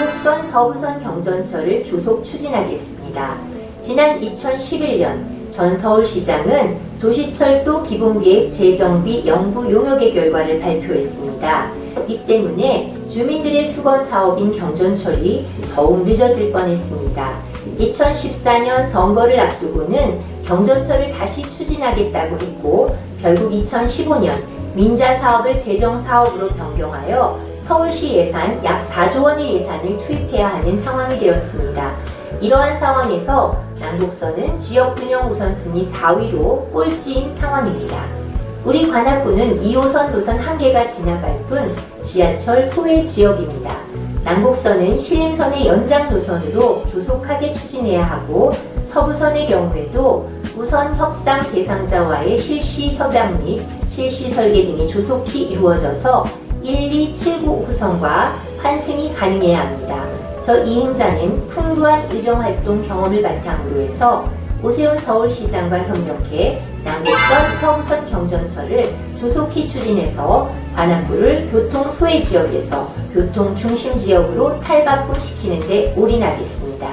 남북선 서부선 경전철을 조속 추진하겠습니다. 지난 2011년 전 서울시장은 도시철도 기본계획 재정비 연구 용역의 결과를 발표했습니다. 이 때문에 주민들의 수건 사업인 경전철이 더욱 늦어질 뻔했습니다. 2014년 선거를 앞두고는 경전철을 다시 추진하겠다고 했고 결국 2015년 민자 사업을 재정 사업으로 변경하여 서울시 예산 약 4조 원의 예산을 투입해야 하는 상황이 되었습니다. 이러한 상황에서 남북선은 지역 균형 우선순위 4위로 꼴찌인 상황입니다. 우리 관악구는 2호선 노선 한 개가 지나갈 뿐 지하철 소외 지역입니다. 남북선은 신림선의 연장 노선으로 조속하게 추진해야 하고 서부선의 경우에도 우선 협상 대상자와의 실시 협약 및 실시 설계 등이 조속히 이루어져서 1279 호선과 환승이 가능해야 합니다. 저 이행자는 풍부한 의정활동 경험을 바탕으로 해서 오세훈 서울시장과 협력해 남북선 서부선 경전철을 조속히 추진해서 관악구를 교통 소외 지역에서 교통 중심 지역으로 탈바꿈시키는 데 올인하겠습니다.